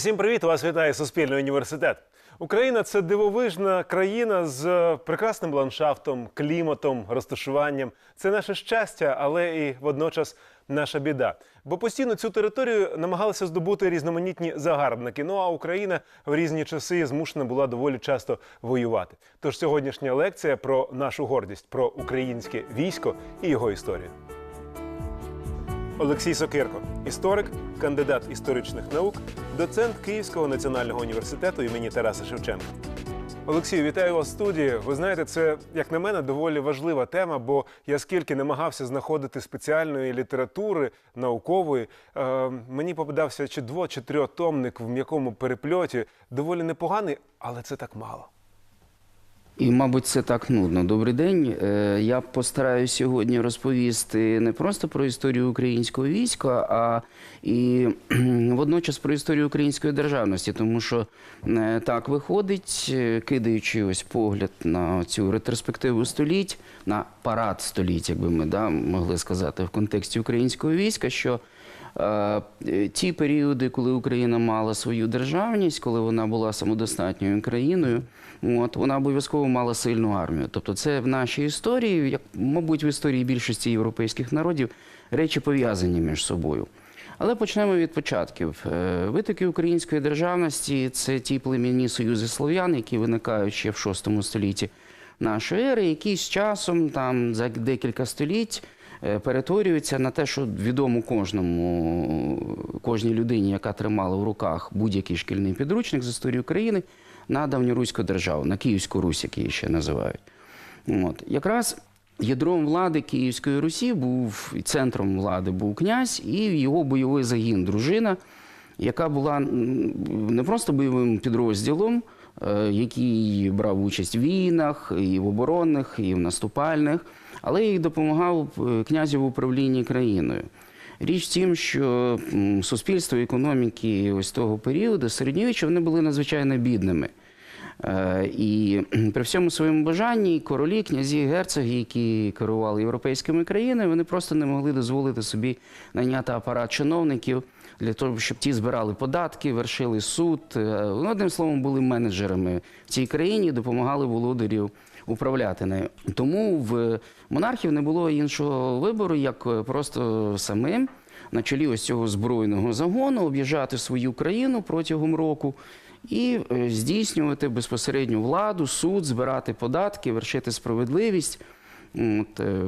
Усім привіт! Вас вітає Суспільний університет. Україна це дивовижна країна з е, прекрасним ландшафтом, кліматом, розташуванням. Це наше щастя, але і водночас наша біда. Бо постійно цю територію намагалися здобути різноманітні загарбники. Ну а Україна в різні часи змушена була доволі часто воювати. Тож сьогоднішня лекція про нашу гордість, про українське військо і його історію. Олексій Сокирко, історик, кандидат історичних наук, доцент Київського національного університету імені Тараса Шевченка. Олексію, вітаю вас в студії. Ви знаєте, це, як на мене, доволі важлива тема, бо я скільки намагався знаходити спеціальної літератури наукової, е, мені попадався чи дво, чи трьохтомник в м'якому перепльоті. Доволі непоганий, але це так мало. І, мабуть, це так нудно. Добрий день. Е, Я постараюся сьогодні розповісти не просто про історію українського війська, а і водночас про історію української державності, тому що е, так виходить, е, кидаючи ось погляд на цю ретроспективу століть, на парад століть, якби ми да, могли сказати, в контексті українського війська, що Ті періоди, коли Україна мала свою державність, коли вона була самодостатньою країною, от вона обов'язково мала сильну армію. Тобто, це в нашій історії, як мабуть, в історії більшості європейських народів, речі пов'язані між собою. Але почнемо від початків. Е, Витоки української державності це ті племінні союзи слов'ян, які виникають ще в VI столітті нашої ери, які з часом, там за декілька століть, е, перетворюються на те, що відомо кожному, кожній людині, яка тримала в руках будь-який шкільний підручник з історії України, на давньоруську державу, на Київську Русь, як її ще називають. От. Якраз ядром влади Київської Русі був центром влади був князь і його бойовий загін, дружина, яка була не просто бойовим підрозділом, е, який брав участь в війнах, і в оборонних, і в наступальних, але й допомагав е, князю в управлінні країною. Річ в тім, що суспільство економіки ось того періоду середньовіччя вони були надзвичайно бідними. Е, І при всьому своєму бажанні королі, князі, герцоги, які керували європейськими країнами, вони просто не могли дозволити собі найняти апарат чиновників для того, щоб ті збирали податки, вершили суд. Е, ну, Одним словом, були менеджерами в цій країні, допомагали володарів управляти нею. Тому в монархів не було іншого вибору, як е, просто самим на чолі ось цього збройного загону об'їжджати свою країну протягом року і е, здійснювати безпосередню владу, суд, збирати податки, вершити справедливість. От, е,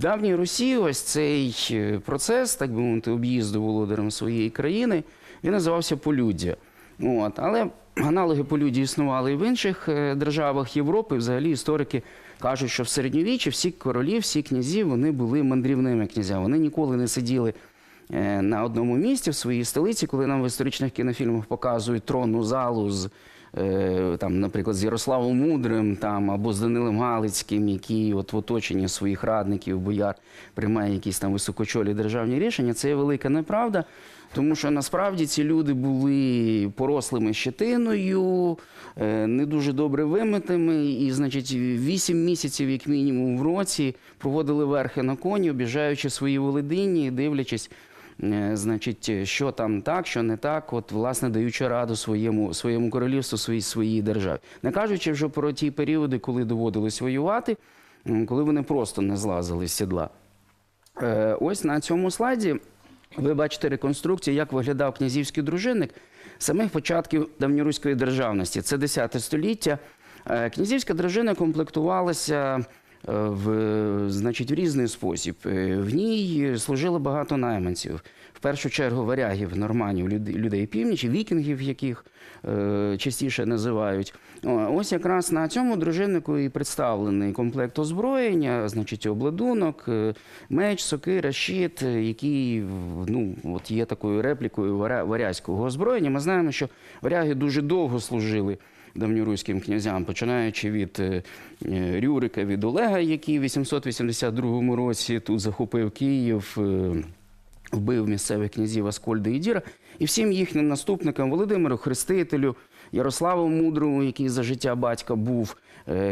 давній Русі ось цей е, процес, так би мовити, об'їзду володарем своєї країни, він називався полюддя. От, але аналоги полюдді існували і в інших е, державах Європи. Взагалі історики кажуть, що в середньовіччі всі королі, всі князі вони були мандрівними князями. Вони ніколи не сиділи на одному місці в своїй столиці, коли нам в історичних кінофільмах показують тронну залу з. Е, Там, наприклад, з Ярославом Мудрим там, або з Данилом Галицьким, який от в оточенні своїх радників, бояр приймає якісь там високочолі державні рішення, це є велика неправда. Тому що насправді ці люди були порослими щетиною, е, не дуже добре вимитими, і, значить, вісім місяців, як мінімум, в році проводили верхи на коні, обіжаючи свої володинні, дивлячись, значить, що там так, що не так, от, власне, даючи раду своєму, своєму королівству, своїй, своїй державі. Не кажучи вже про ті періоди, коли доводилось воювати, коли вони просто не злазили з сідла. Е, Ось на цьому слайді ви бачите реконструкцію, як виглядав князівський дружинник самих початків давньоруської державності. Це 10 століття. Е, Князівська дружина комплектувалася е, в, значить, в різний спосіб. Е, В ній служило багато найманців. В першу чергу варягів, норманів, людей північі, вікінгів, яких е, частіше називають. Ось якраз на цьому дружиннику і представлений комплект озброєння, значить, обладунок, е, меч, сокира, щит, е, який ну, от є такою реплікою варя- варязького озброєння. Ми знаємо, що варяги дуже довго служили давньоруським князям, починаючи від е, е, Рюрика, від Олега, який в 882 році тут захопив Київ. е, вбив місцевих князів Аскольда і Діра, і всім їхнім наступникам Володимиру Хрестителю, Ярославу Мудрому, який за життя батька був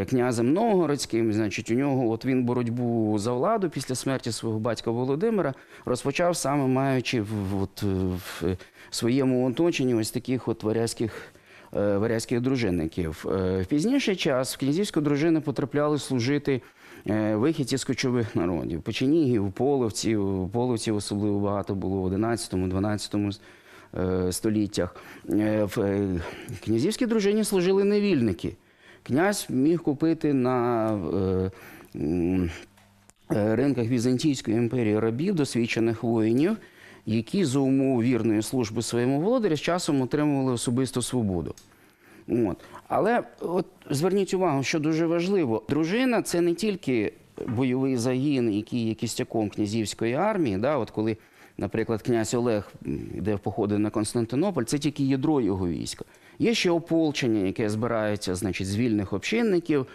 князем Новгородським. Значить, у нього от він боротьбу за владу після смерті свого батька Володимира розпочав саме маючи в, от, в своєму оточенні ось таких от варязьких варязьких дружинників. Е, В пізніший час в князівську дружину потрапляли служити е, вихідці з кочових народів. Печенігів, половців, половців особливо багато було в 11-12 е, століттях. Е, В е, князівській дружині служили невільники. Князь міг купити на е, е, ринках Візантійської імперії рабів, досвідчених воїнів, які за умов вірної служби своєму володарю з часом отримували особисту свободу. От. Але от зверніть увагу, що дуже важливо, дружина це не тільки бойовий загін, який є кістяком князівської армії. Да? От коли, наприклад, князь Олег йде в походи на Константинополь, це тільки ядро його війська. Є ще ополчення, яке збирається значить, з вільних общинників,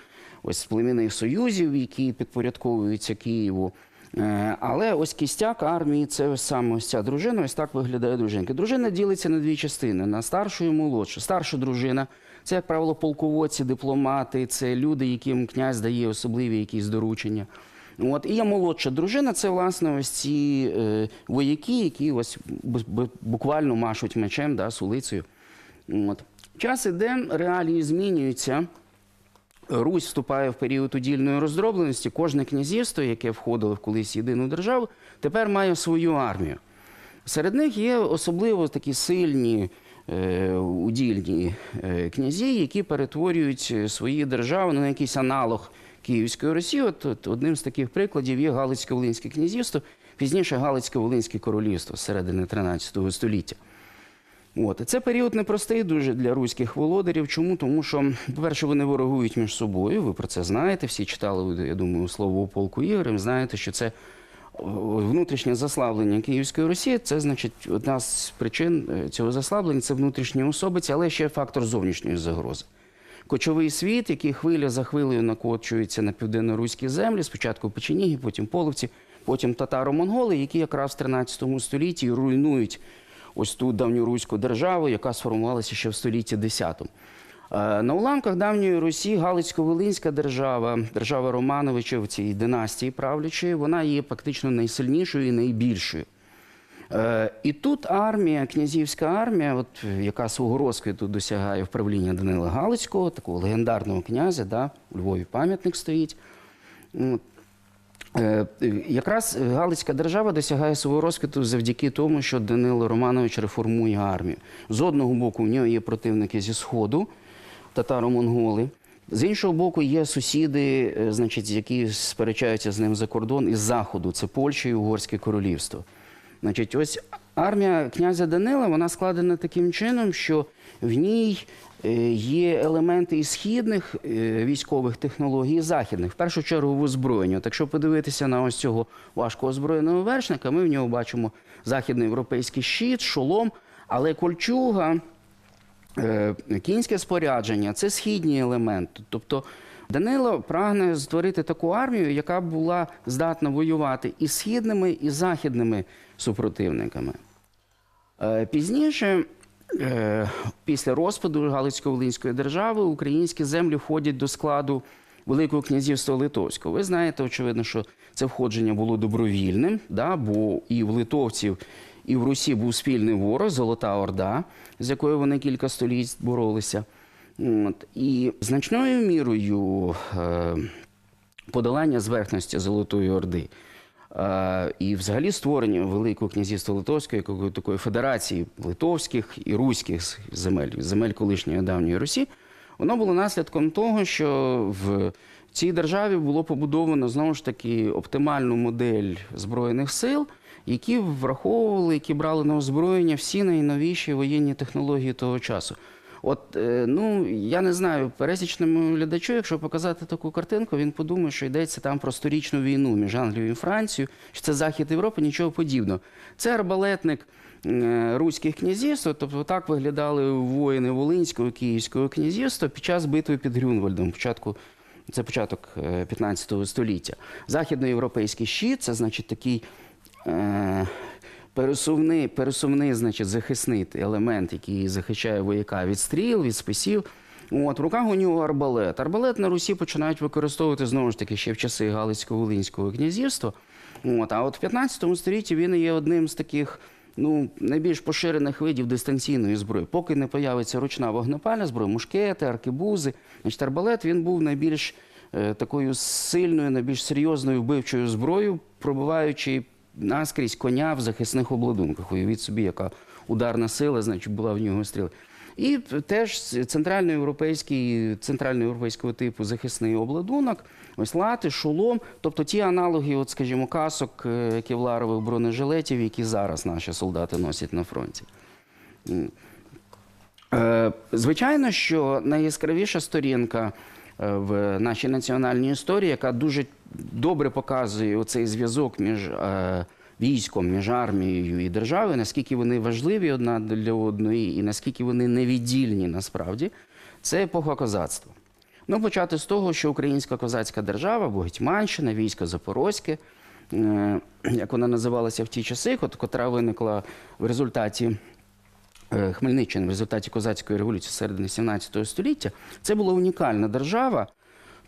ось з племінних союзів, які підпорядковуються Києву. Е, Але ось кістяк армії це саме ось ця дружина. Ось так виглядає дружинка. Дружина ділиться на дві частини: на старшу і молодшу. Старша дружина це, як правило, полководці, дипломати, це люди, яким князь дає особливі якісь доручення. От і є молодша дружина, це власне ось ці е, вояки, які ось бу- бу- буквально машуть мечем, да, сулицею. От. Час іде, реалії змінюються. Русь вступає в період удільної роздробленості. Кожне князівство, яке входило в колись єдину державу, тепер має свою армію. Серед них є особливо такі сильні е, удільні е, князі, які перетворюють е, свої держави на якийсь аналог Київської Росії. От, от одним з таких прикладів є Галицько-Волинське князівство, пізніше Галицько-Волинське королівство з середини 13 століття. От. Це період непростий дуже для руських володарів. Чому? Тому що, по-перше, вони ворогують між собою. Ви про це знаєте. Всі читали, я думаю, слово у полку Ігорем. Знаєте, що це внутрішнє заслаблення Київської Росії. Це, значить, одна з причин е, цього заслаблення це внутрішні особиці, але ще фактор зовнішньої загрози. Кочовий світ, який хвиля за хвилею накочується на південно-руські землі, спочатку печеніги, потім половці, потім татаро-монголи, які якраз в 13 столітті руйнують ось ту давньоруську державу, яка сформувалася ще в столітті X. Е, На уламках давньої Русі Галицько-Волинська держава, держава Романовичів цієї династії правлячої, вона є фактично найсильнішою і найбільшою. Е, І тут армія, князівська армія, от, яка свого розквіту досягає в правління Данила Галицького, такого легендарного князя, да, у Львові пам'ятник стоїть. От. Е, Якраз Галицька держава досягає свого розквіту завдяки тому, що Данило Романович реформує армію. З одного боку, в нього є противники зі Сходу, татаро-монголи. З іншого боку, є сусіди, е, значить, які сперечаються з ним за кордон із Заходу. Це Польща і Угорське королівство. Значить, ось армія князя Данила вона складена таким чином, що в ній е, є елементи і східних е, військових технологій, і західних, в першу чергу в озброєнні. От якщо подивитися на ось цього важко озброєного вершника, ми в нього бачимо західноєвропейський щит, шолом, але кольчуга, Е, кінське спорядження це східні елементи. Тобто Данило прагне створити таку армію, яка була здатна воювати і східними, і західними супротивниками. Е, Пізніше, е, після розпаду Галицько-Волинської держави, українські землі входять до складу Великого князівства Литовського. Ви знаєте, очевидно, що це входження було добровільним, да, бо і в литовців, і в Русі був спільний ворог, Золота Орда, з якою вони кілька століть боролися. От. І значною мірою е, подолання зверхності Золотої Орди і взагалі створення Великого князівства Литовського, якої такої федерації литовських і руських земель, земель колишньої давньої Русі, воно було наслідком того, що в цій державі було побудовано знову ж таки оптимальну модель збройних сил, які враховували, які брали на озброєння всі найновіші воєнні технології того часу. От, е, ну, я не знаю, пересічному глядачу, якщо показати таку картинку, він подумає, що йдеться там про сторічну війну між Англією і Францією, що це Захід Європи, нічого подібного. Це арбалетник е, руських князівств, тобто так виглядали воїни Волинського, Київського князівства під час битви під Грюнвальдом, початку це початок е, 15 століття. Західноєвропейський щит це значить такий е, пересувний, пересувний, значить, захисний елемент, який захищає вояка від стріл, від списів. От, в руках у нього арбалет. Арбалет на Русі починають використовувати знову ж таки ще в часи Галицько-Волинського князівства. От, а от в 15 столітті він є одним з таких ну, найбільш поширених видів дистанційної зброї. Поки не появиться ручна вогнепальна зброя, мушкети, аркебузи. Значить, арбалет він був найбільш е, такою сильною, найбільш серйозною вбивчою зброєю, пробиваючи наскрізь коня в захисних обладунках. Уявіть собі, яка ударна сила, значить, була в нього стріли. І теж центральноєвропейський, центральноєвропейського типу захисний обладунок, ось лати, шолом, тобто ті аналоги, от, скажімо, касок е, кевларових бронежилетів, які зараз наші солдати носять на фронті. Е, Звичайно, що найяскравіша сторінка в нашій національній історії, яка дуже добре показує оцей зв'язок між е, військом, між армією і державою, наскільки вони важливі одна для одної і наскільки вони невіддільні насправді, це епоха козацтва. Ну, почати з того, що Українська козацька держава, або Гетьманщина, військо Запорозьке, е, як вона називалася в ті часи, кот- котра виникла в результаті е, Хмельниччини в результаті козацької революції середини 17 століття, це була унікальна держава,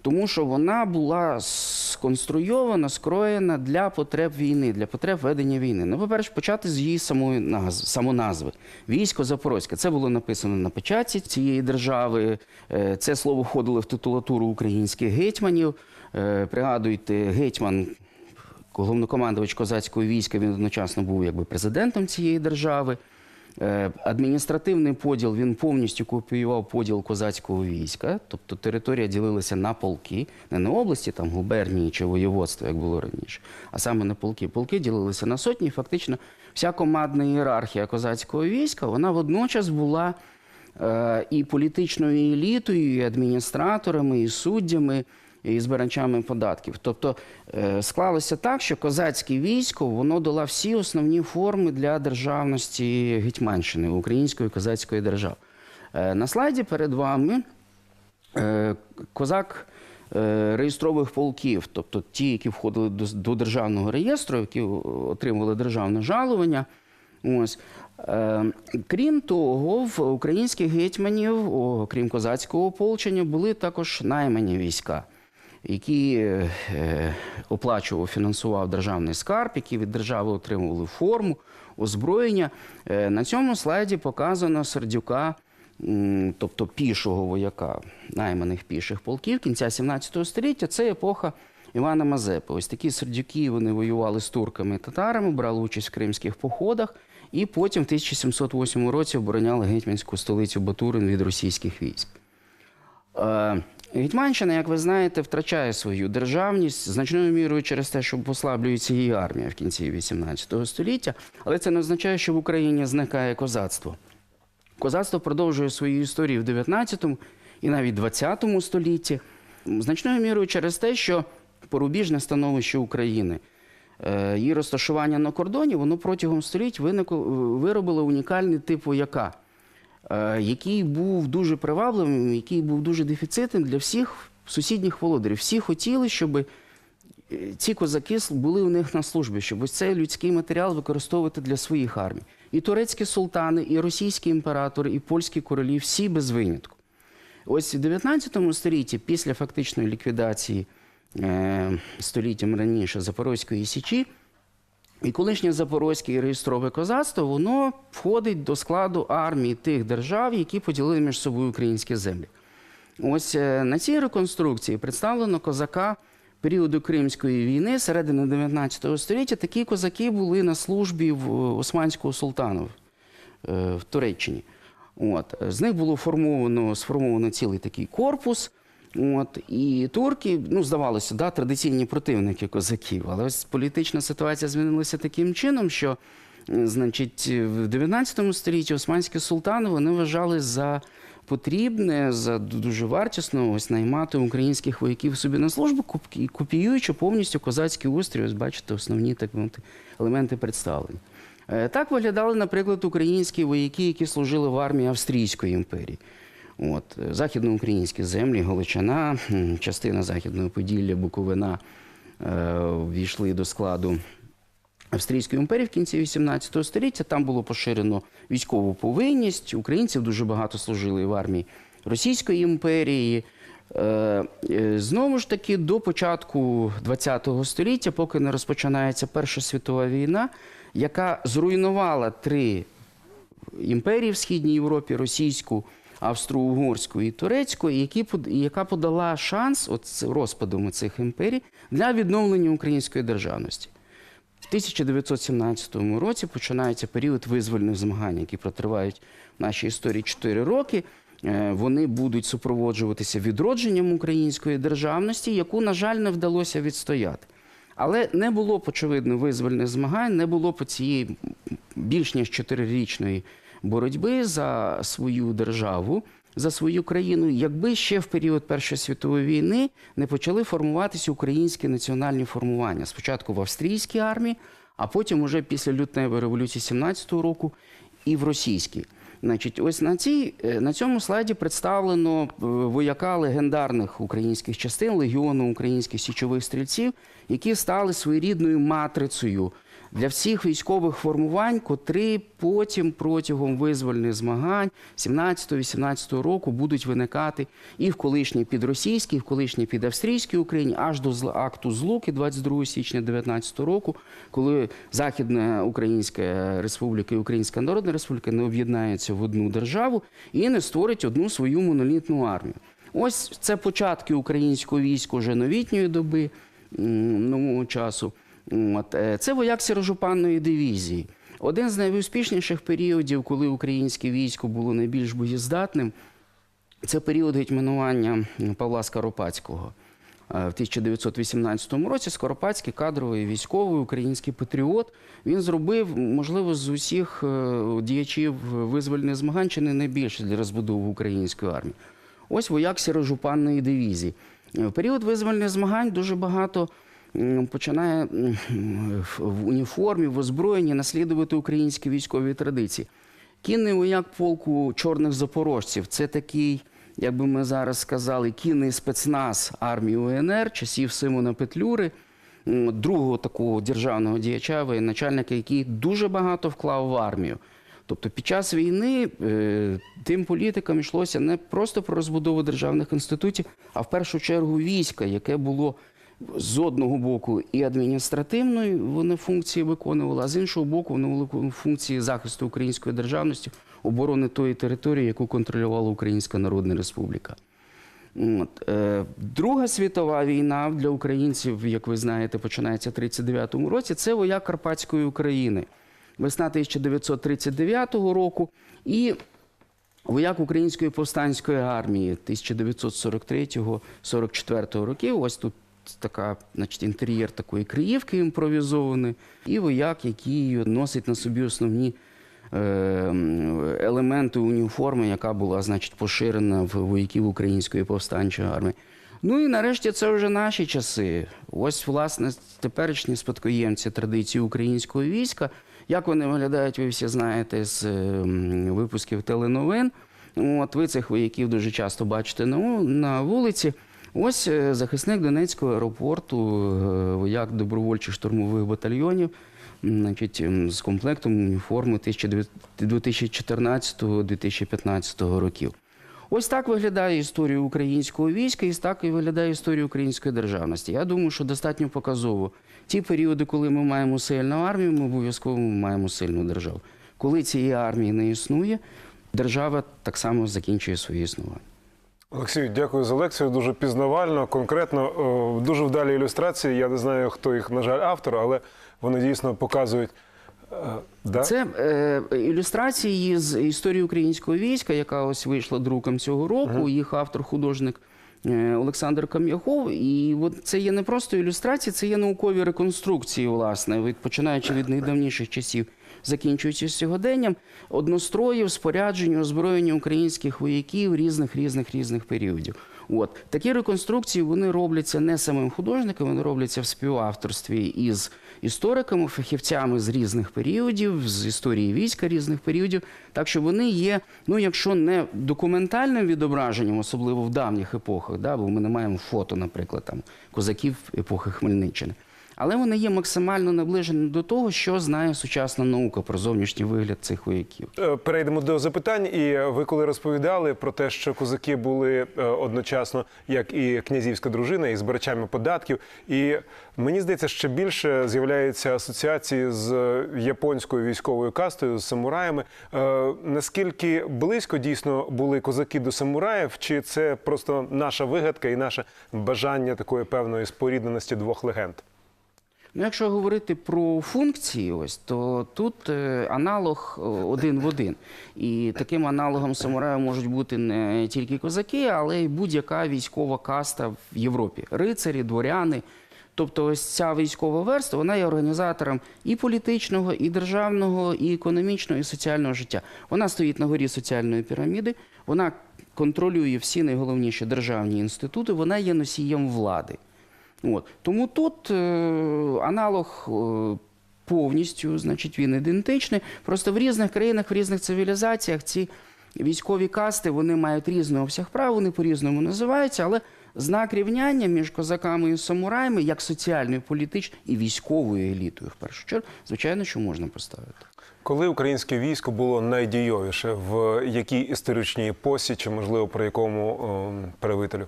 тому що вона була сконструйована, скроєна для потреб війни, для потреб ведення війни. Ну, по-перше, почати з її самої назви, самоназви. Військо Запорозьке. Це було написано на печатці цієї держави. Е, Це слово входило в титулатуру українських гетьманів. Е, Пригадуйте, гетьман головнокомандувач козацького війська, він одночасно був якби президентом цієї держави. Е, Адміністративний поділ він повністю копіював поділ козацького війська, тобто територія ділилася на полки, не на області, там губернії чи воєводства, як було раніше, а саме на полки. Полки ділилися на сотні. і Фактично, вся командна ієрархія козацького війська вона водночас була е, і політичною елітою, і адміністраторами, і суддями, і збирачами податків. Тобто е, склалося так, що козацьке військо воно дало всі основні форми для державності Гетьманщини, української козацької держави. Е, На слайді перед вами е, козак реєстрових полків, тобто ті, які входили до, державного реєстру, які отримували державне жалування. Ось. Крім того, в українських гетьманів, о, крім козацького ополчення, були також наймані війська, які е, оплачував, фінансував державний скарб, які від держави отримували форму, озброєння. Е, на цьому слайді показано Сердюка, тобто пішого вояка, найманих піших полків кінця 17 століття. Це епоха Івана Мазепи. Ось такі сердюки вони воювали з турками і татарами, брали участь в кримських походах. І потім в 1708 році обороняли гетьманську столицю Батурин від російських військ. Гетьманщина, як ви знаєте, втрачає свою державність значною мірою через те, що послаблюється її армія в кінці 18 століття. Але це не означає, що в Україні зникає козацтво. Козацтво продовжує свою історію в 19 і навіть 20 столітті, значною мірою через те, що порубіжне становище України, е, її розташування на кордоні, воно протягом століть виникло, виробило унікальний тип вояка, який був дуже привабливим, який був дуже дефіцитним для всіх сусідніх володарів. Всі хотіли, щоб е, ці козаки були у них на службі, щоб ось цей людський матеріал використовувати для своїх армій. І турецькі султани, і російські імператори, і польські королі всі без винятку. Ось в 19 столітті, після фактичної ліквідації е, століттям раніше Запорозької Січі, і колишнє Запорозьке реєстрове козацтво, воно входить до складу армії тих держав, які поділили між собою українські землі. Ось е, на цій реконструкції представлено козака періоду Кримської війни, середини 19 століття. Такі козаки були на службі в е, Османського султану е, в Туреччині. От. З них було формовано, сформовано цілий такий корпус. От. І турки, ну, здавалося, да, традиційні противники козаків. Але ось політична ситуація змінилася таким чином, що значить, в 19 столітті османські султани вони вважали за потрібне, за дуже вартісно ось наймати українських вояків собі на службу, копіюючи повністю козацький устрій. Ось бачите, основні так мовити, елементи представлення. Е, Так виглядали, наприклад, українські вояки, які служили в армії Австрійської імперії. От, західноукраїнські землі, Галичина, частина Західного Поділля, Буковина е, ввійшли до складу Австрійської імперії в кінці 18 століття. Там було поширено військову повинність. Українців дуже багато служили в армії Російської імперії. Е, е, Знову ж таки, до початку ХХ століття, поки не розпочинається Перша світова війна, яка зруйнувала три імперії в Східній Європі російську, австро-угорську і турецьку, які, яка подала шанс от розпадом цих імперій для відновлення української державності. В 1917 році починається період визвольних змагань, які протривають в нашій історії 4 роки. Е, Вони будуть супроводжуватися відродженням української державності, яку, на жаль, не вдалося відстояти. Але не було очевидно, визвольних змагань, не було б цієї більш ніж чотирирічної боротьби за свою державу, за свою країну, якби ще в період Першої світової війни не почали формуватися українські національні формування. Спочатку в австрійській армії, а потім уже після лютневої революції 17-го року і в російській. Значить, ось на, цій, е, на цьому слайді представлено е, вояка легендарних українських частин легіону українських січових стрільців, які стали своєрідною матрицею для всіх військових формувань, котрі потім протягом визвольних змагань 17-18 року будуть виникати і в колишній підросійській, і в колишній підавстрійській Україні, аж до акту Злуки 22 січня 19 року, коли Західна Українська Республіка і Українська Народна Республіка не об'єднаються в одну державу і не створять одну свою монолітну армію. Ось це початки українського війська вже новітньої доби нового часу. От, е, це вояк сірожупанної дивізії. Один з найуспішніших періодів, коли українське військо було найбільш боєздатним, це період гетьманування Павла Скоропадського. Е, В 1918 році Скоропадський кадровий військовий український патріот. Він зробив, можливо, з усіх е, діячів визвольних змагань чи не найбільше для розбудови української армії. Ось вояк сірожупанної дивізії. В період визвольних змагань дуже багато починає в- уніформі, в озброєнні наслідувати українські військові традиції. Кінний вояк полку чорних запорожців це такий, як би ми зараз сказали, кінний спецназ армії УНР часів Симона Петлюри, другого такого державного діяча, воєначальника, який дуже багато вклав в армію. Тобто під час війни е, тим політикам йшлося не просто про розбудову державних інститутів, а в першу чергу війська, яке було з одного боку і адміністративної вони функції виконували, а з іншого боку, вони функції захисту української державності, оборони тої території, яку контролювала Українська Народна Республіка. От. Е, Друга світова війна для українців, як ви знаєте, починається в 1939 році. Це вояк Карпатської України. Весна 1939 року і вояк Української повстанської армії 1943-44 років. Ось тут така, значить, інтер'єр такої криївки імпровізований, і вояк, який носить на собі основні е, елементи уніформи, яка була, значить, поширена в вояків Української повстанчої армії. Ну і нарешті це вже наші часи. Ось, власне, теперішні спадкоємці традиції українського війська. Як вони виглядають, ви всі знаєте з ем, випусків теленовин. От ви цих вояків дуже часто бачите на вулиці. Ось е, захисник Донецького аеропорту, е, вояк добровольчих штурмових батальйонів, значить, з комплектом уніформи 2014-2015 років. Ось так виглядає історія українського війська, і так і виглядає історія української державності. Я думаю, що достатньо показово. Ті періоди, коли ми маємо сильну армію, ми обов'язково маємо сильну державу. Коли цієї армії не існує, держава так само закінчує своє існування. Олексій, дякую за лекцію. Дуже пізнавально, конкретно, дуже вдалі ілюстрації. Я не знаю, хто їх, на жаль, автор, але вони дійсно показують. е, да? Це е, ілюстрації з історії українського війська, яка ось вийшла друком цього року. Їх автор, художник е, Олександр Кам'яхов. І от це є не просто ілюстрації, це є наукові реконструкції, власне, від починаючи від найдавніших часів, закінчуючи сьогоденням, одностроїв, спорядження, озброєння українських вояків різних різних різних періодів. От такі реконструкції вони робляться не самим художником, вони робляться в співавторстві із істориками, фахівцями з різних періодів, з історії війська різних періодів. Так що вони є, ну якщо не документальним відображенням, особливо в давніх епохах, да, бо ми не маємо фото, наприклад, там козаків епохи Хмельниччини. Але вони є максимально наближені до того, що знає сучасна наука про зовнішній вигляд цих вояків. Е, Перейдемо до запитань. І ви коли розповідали про те, що козаки були е, одночасно, як і князівська дружина, і збирачами податків. І мені здається, ще більше з'являються асоціації з японською військовою кастою, з самураями. Е, Наскільки близько дійсно були козаки до самураїв, чи це просто наша вигадка і наше бажання такої певної спорідненості двох легенд? Ну, якщо говорити про функції, ось то тут е, аналог е, один в один. І таким аналогом самураю можуть бути не тільки козаки, але й будь-яка військова каста в Європі: рицарі, дворяни. Тобто, ось ця військова верста, вона є організатором і політичного, і державного, і економічного, і соціального життя. Вона стоїть на горі соціальної піраміди, вона контролює всі найголовніші державні інститути, вона є носієм влади. От. Тому тут е, аналог е, повністю, значить, він ідентичний. Просто в різних країнах, в різних цивілізаціях ці військові касти вони мають різний обсяг прав, вони по-різному називаються, але знак рівняння між козаками і самураями, як соціальною, політичною і військовою елітою, в першу чергу, звичайно, що можна поставити. Коли українське військо було найдійовіше, в якій історичній епосі, чи можливо про якому е, правителю?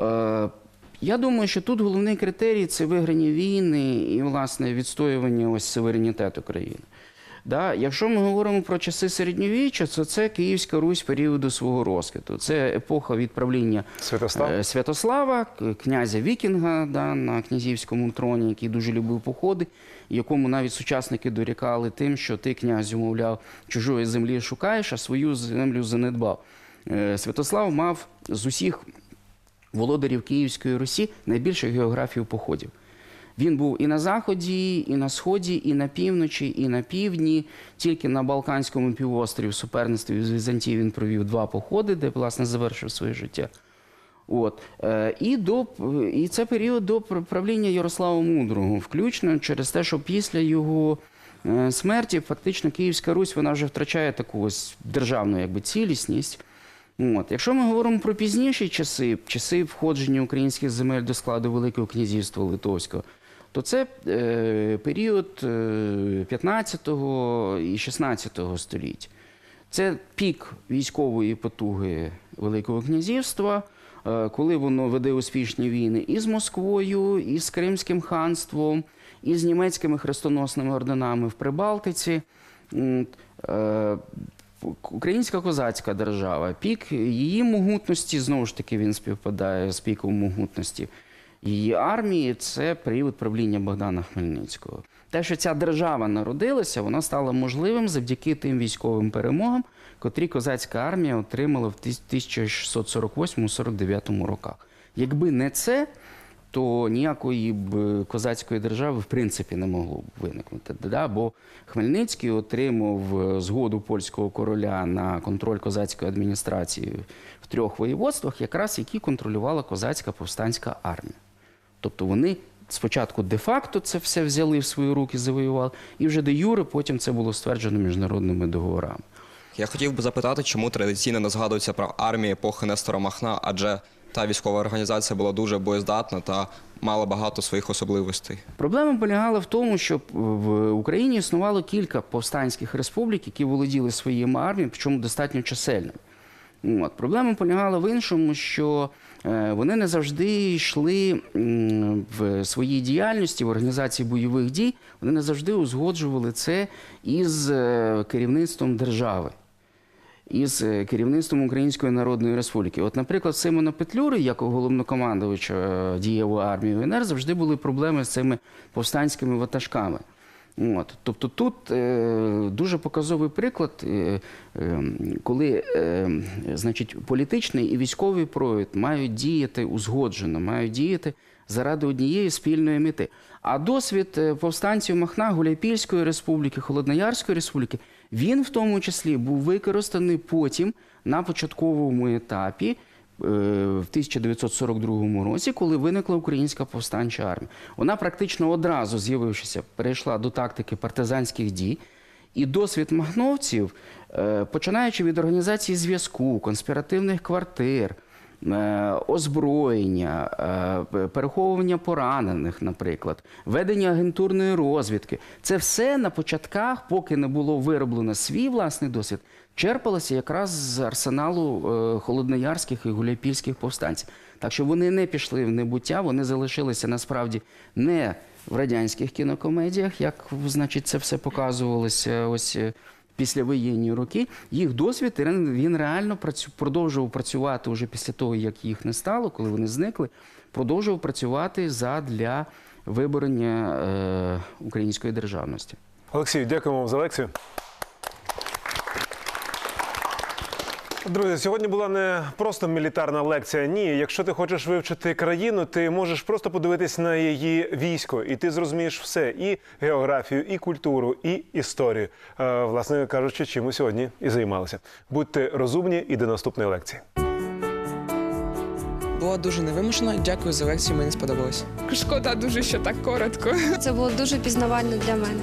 Е, Я думаю, що тут головний критерій це виграні війни і, власне, відстоювання ось суверенітету країни. Да? Якщо ми говоримо про часи середньовіччя, то це Київська Русь періоду свого розквіту. Це епоха відправління Святослав? е, Святослава, князя Вікінга да, на князівському троні, який дуже любив походи, якому навіть сучасники дорікали тим, що ти, князю, мовляв, чужої землі шукаєш, а свою землю занедбав. Е, Святослав мав з усіх володарів Київської Русі найбільшу географію походів. Він був і на заході, і на сході, і на півночі, і на півдні. Тільки на Балканському півострові в суперництві з Візантією він провів два походи, де власне завершив своє життя. От. Е, І, до, і це період до правління Ярослава Мудрого, включно через те, що після його е, смерті фактично Київська Русь вона вже втрачає таку ось державну якби, цілісність. От. Якщо ми говоримо про пізніші часи, часи входження українських земель до складу Великого князівства Литовського, то це е, період е, 15 і 16 століття. Це пік військової потуги Великого князівства, е, коли воно веде успішні війни і з Москвою, і з Кримським ханством, і з німецькими хрестоносними орденами в Прибалтиці. Українська козацька держава, пік її могутності, знову ж таки, він співпадає з піком могутності її армії. Це період правління Богдана Хмельницького. Те, що ця держава народилася, воно стало можливим завдяки тим військовим перемогам, котрі козацька армія отримала в 1648-49 роках. Якби не це, то ніякої б козацької держави в принципі не могло б виникнути. Да? Бо Хмельницький отримав е, згоду польського короля на контроль козацької адміністрації в трьох воєводствах, якраз які контролювала козацька повстанська армія. Тобто вони спочатку де-факто це все взяли в свої руки, завоювали, і вже де юре потім це було стверджено міжнародними договорами. Я хотів би запитати, чому традиційно не згадується про армію епохи Нестора Махна, адже та військова організація була дуже боєздатна та мала багато своїх особливостей. Проблема полягала в тому, що в Україні існувало кілька повстанських республік, які володіли своїми арміями, причому достатньо чисельними. От. Проблема полягала в іншому, що е, вони не завжди йшли в своїй діяльності, в організації бойових дій, вони не завжди узгоджували це із е, керівництвом держави із е, керівництвом Української Народної Республіки. От, наприклад, Симона Петлюри, як головнокомандувача е, дієвої армії УНР, завжди були проблеми з цими повстанськими ватажками. От. Тобто тут е, дуже показовий приклад, е, е, коли е, значить, політичний і військовий провід мають діяти узгоджено, мають діяти заради однієї спільної мети. А досвід повстанців Махна, Гуляйпільської республіки, Холодноярської республіки, він в тому числі був використаний потім на початковому етапі. е, В 1942 році, коли виникла українська повстанча армія, вона практично одразу з'явившися, перейшла до тактики партизанських дій, і досвід махновців, е, починаючи від організації зв'язку, конспіративних квартир, озброєння, е, переховування поранених, наприклад, ведення агентурної розвідки. Це все на початках, поки не було вироблено свій власний досвід, черпалося якраз з арсеналу е, холодноярських і гуляйпільських повстанців. Так що вони не пішли в небуття, вони залишилися насправді не в радянських кінокомедіях, як значить це все показувалося ось е, післявоєнні роки. Їх досвід він реально працю, продовжував працювати вже після того, як їх не стало, коли вони зникли, продовжував працювати задля виборення е, української державності. Олексій, дякуємо вам за лекцію. Друзі, сьогодні була не просто мілітарна лекція. Ні, якщо ти хочеш вивчити країну, ти можеш просто подивитись на її військо, і ти зрозумієш все: і географію, і культуру, і історію. Е, власне кажучи, чим ми сьогодні і займалися. Будьте розумні і до наступної лекції. Було дуже невимушено. Дякую за лекцію, мені сподобалось. Шкода дуже, що так коротко. Це було дуже пізнавально для мене.